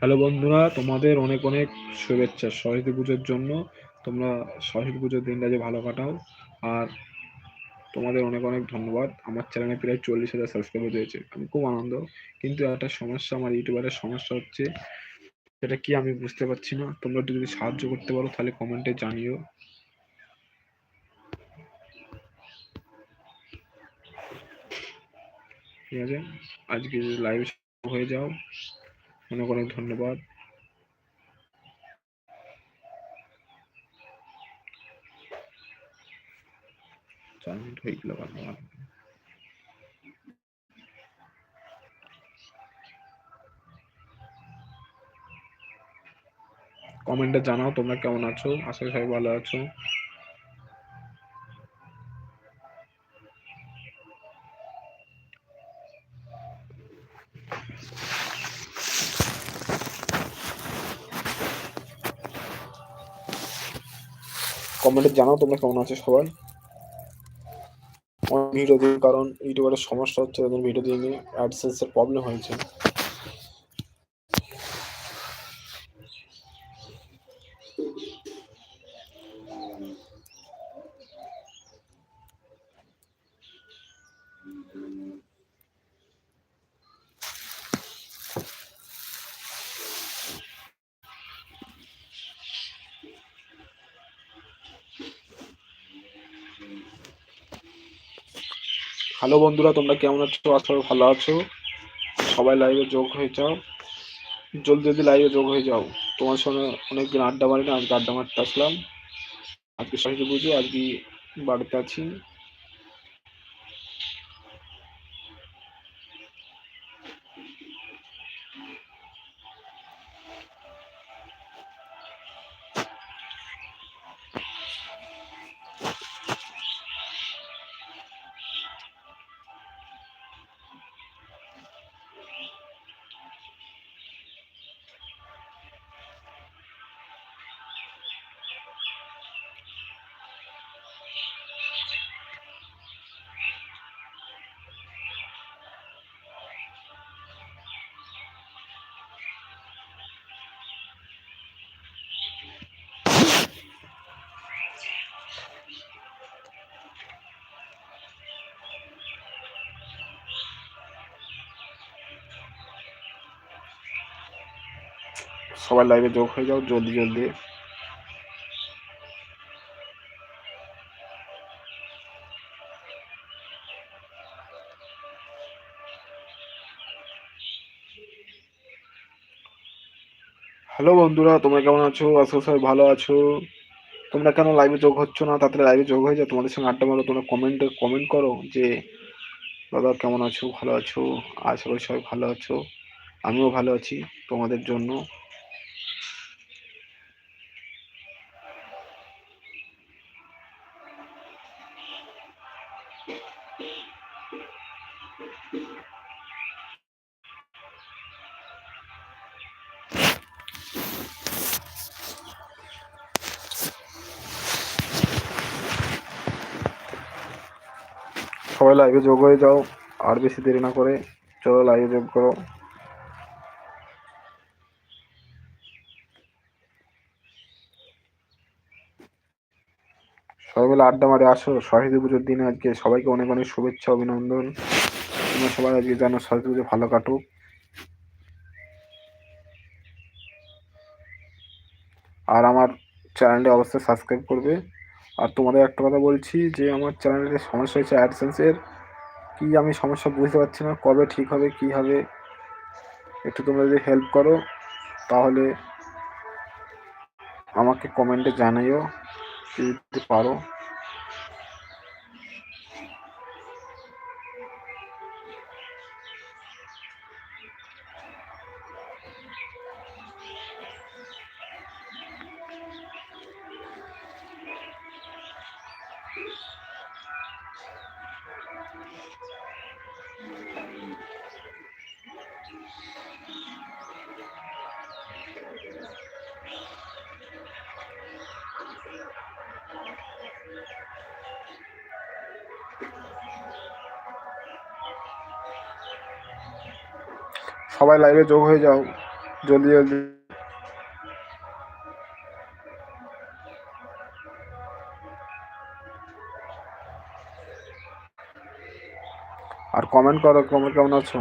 Hello বন্ধুরা, তোমাদের অনেক অনেক শুভেচ্ছা সরস্বতী পুজোর জন্য। তোমরা সরস্বতী পুজোর দিনটা যে ভালো কাটাও। আর তোমাদের অনেক অনেক ধন্যবাদ। আমার চ্যানেলে প্রায় চল্লিশ হাজার সাবস্ক্রাইবার রয়েছে। আমি খুব আনন্দ। কিন্তু একটা সমস্যা, আমার ইউটিউবারের সমস্যা হচ্ছে, সেটা কি আমি বুঝতে পারছি না। তোমরা একটু যদি সাহায্য করতে পারো, তাহলে কমেন্টে জানিও। ঠিক আছে? আজকে লাইভ হয়ে যাও। অনেক অনেক ধন্যবাদ। চার মিনিট কমেন্টে জানাও তোমরা কেমন আছো? আশা করি সবাই ভালো আছো। কমেন্টে জানাও তোমরা কেমন আছো সবাই ভিডিও দিন কারণ ইউটিউবের সমস্যা হচ্ছে ভিডিও দিয়ে অ্যাডসেন্সের প্রবলেম হয়েছে। হ্যালো বন্ধুরা, তোমরা কেমন আছো? আশা ভালো আছো। সবাই লাইভে যোগ হয়ে যাও। জলদি জলদি লাইভে যোগ হয়ে যাও। তোমার সঙ্গে অনেকদিন আড্ডা মারি না, আজকে আড্ডা মারতে আসলাম। আজকে সরস্বতী পুজো আজকে বাড়িতে আছি। সবাই লাইভে যোগ হয়ে যাও, জলদি জলদি। হ্যালো বন্ধুরা, তোমরা কেমন আছো? আশা সবাই ভালো আছো। তোমরা কেন লাইভে যোগ হচ্ছ না? তাড়াতাড়ি লাইভে যোগ হয়ে যাও। তোমাদের সঙ্গে আড্ডা মারো, তোমরা কমেন্টে কমেন্ট করো যে, দাদা, কেমন আছো? ভালো আছো? আশা করি সবাই ভালো আছো। আমিও ভালো আছি তোমাদের জন্য। সবাই লাইভে যোগ হয়ে যাও, আর বেশি দেরি না করে চলো লাইভে যোগ করো। সবাই মিলে আড্ডা মারে, আসো। সরস্বতী পুজোর দিনে আজকে সবাইকে অনেক অনেক শুভেচ্ছা, অভিনন্দন। তোমরা সবাই আজকে জানো সরস্বতী পুজো ভালো কাটুক। আর আমার চ্যানেলটি অবশ্যই সাবস্ক্রাইব করবে। আর তোমাদের একটা কথা বলছি যে আমার চ্যানেলে সমস্যা হয়েছে অ্যাডসেন্সের কি আমি সমস্যা বুঝতে পারছি না, কবে ঠিক হবে, কি হবে? একটু তোমরা যদি হেল্প করো, তাহলে আমাকে কমেন্টে জানাইও, যদি পারো। সবাই লাইভে যোগ হয়ে যাও। জলদি জলদি। আর কমেন্ট করো কমেন্ট কেমন আছো?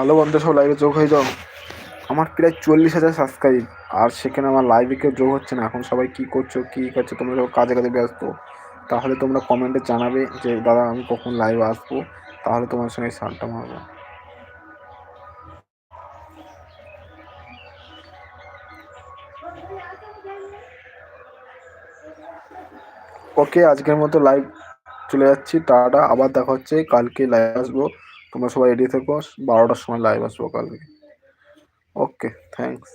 হ্যালো বন্ধু, সব লাইভে যোগ হয়ে যাও। আমার প্রায় চল্লিশ হাজার সাবস্ক্রাইব আর সেখানে আমার লাইভে কেউ যোগ হচ্ছে না। এখন সবাই কি করছ কি করছ, তোমরা সব কাজে কাজে ব্যস্ত। তাহলে তোমরা কমেন্টে জানাবে যে, দাদা, আমি কখন লাইভে আসব? তাহলে তোমার সঙ্গে সারটা মারবো। ওকে আজকের মতো লাইভ চলে যাচ্ছি। টাটা, আবার দেখা হচ্ছে। কালকে লাইভ আসব। তোমরা সবাই রেডি থেকো বারোটার সময় লাইভ আসব কালকে। Okay thanks